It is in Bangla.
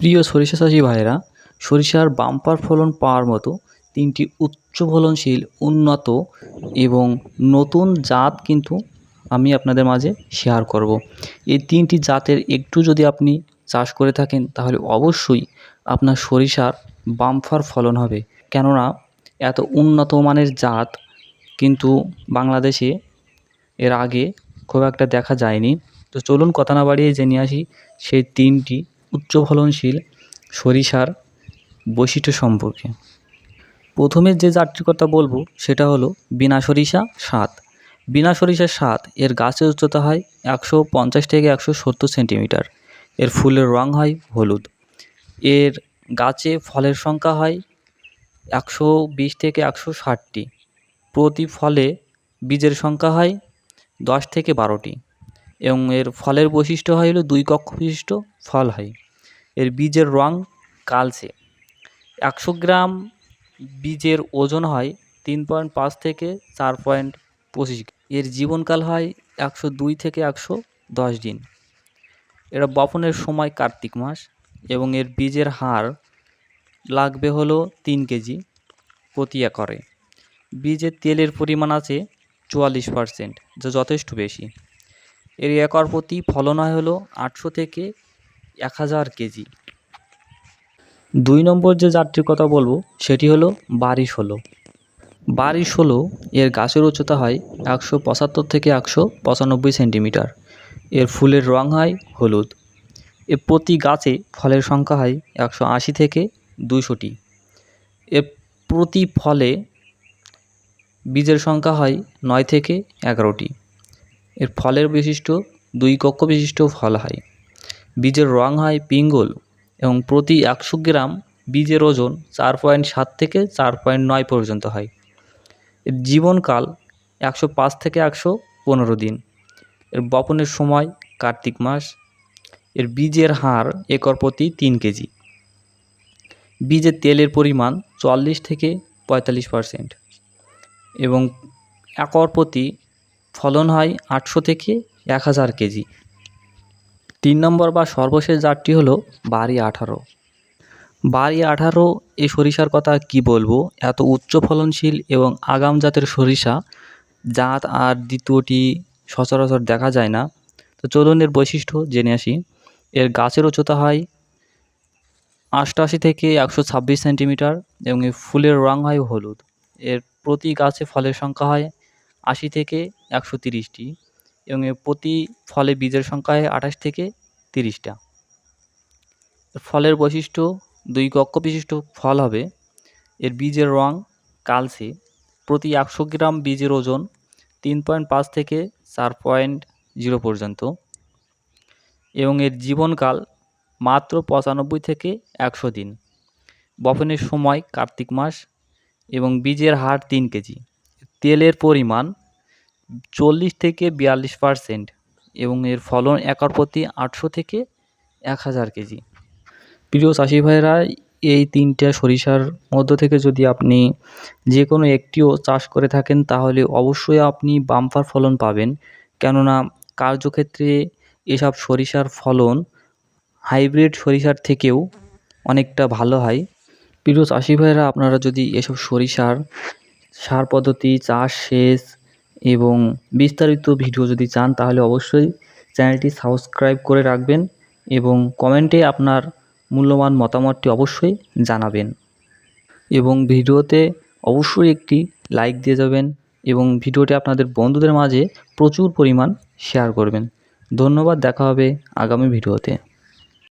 প্রিয় সরিষা চাষি ভাইয়েরা, সরিষার বাম্পার ফলন পাওয়ার মতো তিনটি উচ্চ ফলনশীল, উন্নত এবং নতুন জাত কিন্তু আমি আপনাদের মাঝে শেয়ার করব। এই তিনটি জাতের একটু যদি আপনি চাষ করে থাকেন, তাহলে অবশ্যই আপনার সরিষার বাম্পার ফলন হবে। কেননা, এত উন্নত মানের জাত কিন্তু বাংলাদেশে এর আগে খুব একটা দেখা যায়নি। তো চলুন কথা না বাড়িয়ে জেনে আসি সেই তিনটি উচ্চ ফলনশীল সরিষার বৈশিষ্ট্য সম্পর্কে। প্রথমে যে জাতটির কথা বলব, সেটা হলো বিনা সরিষা সাত বিনা সরিষা সাত এর গাছের উচ্চতা হয় একশো পঞ্চাশ থেকে একশো সত্তর সেন্টিমিটার। এর ফুলের রং হয় হলুদ। এর গাছে ফলের সংখ্যা হয় একশো বিশ থেকে একশো ষাটটি প্রতি ফলে বীজের সংখ্যা হয় দশ থেকে বারোটি। এবং এর ফলের বৈশিষ্ট্য হয় হলো দুই কক্ষ বিশিষ্ট ফল হয়। এর বীজের রং কালচে। একশো গ্রাম বীজের ওজন হয় তিন পয়েন্ট পাঁচ থেকে চার পয়েন্ট পঁচিশ। এর জীবনকাল হয় একশো দুই থেকে একশো দশ দিন। এটা বপনের সময় কার্তিক মাস এবং এর বীজের হার লাগবে হলো তিন কেজি প্রতি একরে। বীজের তেলের পরিমাণ আছে চুয়াল্লিশ পারসেন্ট, যা যথেষ্ট বেশি। এর একর প্রতি ফলন হয় হলো আটশো থেকে এক হাজার কেজি। দুই নম্বর যে জাতটির কথা বলব, সেটি হলো বাড়ি ষোলো বাড়ি ষোলো এর গাছের উচ্চতা হয় একশো পঁচাত্তর থেকে একশো পঁচানব্বই সেন্টিমিটার। এর ফুলের রং হয় হলুদ। এর প্রতি গাছে ফলের সংখ্যা হয় একশো আশি থেকে দুশোটি এর প্রতি ফলে বীজের সংখ্যা হয় নয় থেকে এগারোটি। এর ফলের বিশিষ্ট দুই কক্ষ বিশিষ্ট ফল হয়। বীজের রং হয় পিঙ্গল এবং প্রতি একশো গ্রাম বীজের ওজন চার পয়েন্ট সাত থেকে চার পয়েন্ট নয় পর্যন্ত হয়। এর জীবনকাল একশো পাঁচ থেকে একশো পনেরো দিন। এর বপনের সময় কার্তিক মাস। এর বীজের হার একর প্রতি তিন কেজি। বীজের তেলের পরিমাণ চুয়াল্লিশ থেকে পঁয়তাল্লিশ পারসেন্ট এবং একর প্রতি ফলন হয় আটশো থেকে এক হাজার কেজি। তিন নম্বর বা সর্বশেষ জাতটি হলো বাড়ি আঠারো। বাড়ি আঠারো এই সরিষার কথা কি বলব? এত উচ্চ ফলনশীল এবং আগাম জাতের সরিষা, জাত আর দ্বিতীয়টি সচরাচর দেখা যায় না। তো চলুন এর বৈশিষ্ট্য জেনে আসি। এর গাছের উচ্চতা হয় অষ্টআশি থেকে একশো ছাব্বিশ সেন্টিমিটার এবং এর ফুলের রং হয় হলুদ। এর প্রতি গাছে ফলের সংখ্যা হয় আশি থেকে একশো তিরিশটি। এবং প্রতি ফলে বীজের সংখ্যা হয় আঠাশ থেকে তিরিশটা। ফলের বৈশিষ্ট্য, দুই কক্ষ বিশিষ্ট ফল হবে। এর বীজের রং কালচে প্রতি একশো গ্রাম বীজের ওজন তিন পয়েন্ট পাঁচ থেকে চার পয়েন্ট জিরো পর্যন্ত। এবং এর জীবনকাল মাত্র পঁচানব্বই থেকে একশো দিন। বপনের সময় কার্তিক মাস এবং বীজের হার তিন কেজি। তেলের পরিমাণ চল্লিশ থেকে বিয়াল্লিশ পারসেন্ট এবং এর ফলন একর প্রতি আটশো থেকে এক হাজার কেজি। প্রিয় চাষি ভাইরা এই তিনটা সরিষার মধ্য থেকে যদি আপনি যে কোনো একটিও চাষ করে থাকেন, তাহলে অবশ্যই আপনি বাম্পার ফলন পাবেন। কেননা কার্যক্ষেত্রে এসব সরিষার ফলন হাইব্রিড সরিষার থেকেও অনেকটা ভালো হয়। প্রিয় চাষি ভাইরা আপনারা যদি এসব সরিষার সার পদ্ধতি, চাষ সেচ এবং বিস্তারিত ভিডিও যদি চান, তাহলে অবশ্যই চ্যানেলটি সাবস্ক্রাইব করে রাখবেন এবং কমেন্টে আপনার মূল্যবান মতামতটি অবশ্যই জানাবেন। এবং ভিডিওতে অবশ্যই একটি লাইক দিয়ে যাবেন এবং ভিডিওটি আপনাদের বন্ধুদের মাঝে প্রচুর পরিমাণ শেয়ার করবেন। ধন্যবাদ, দেখা হবে আগামী ভিডিওতে।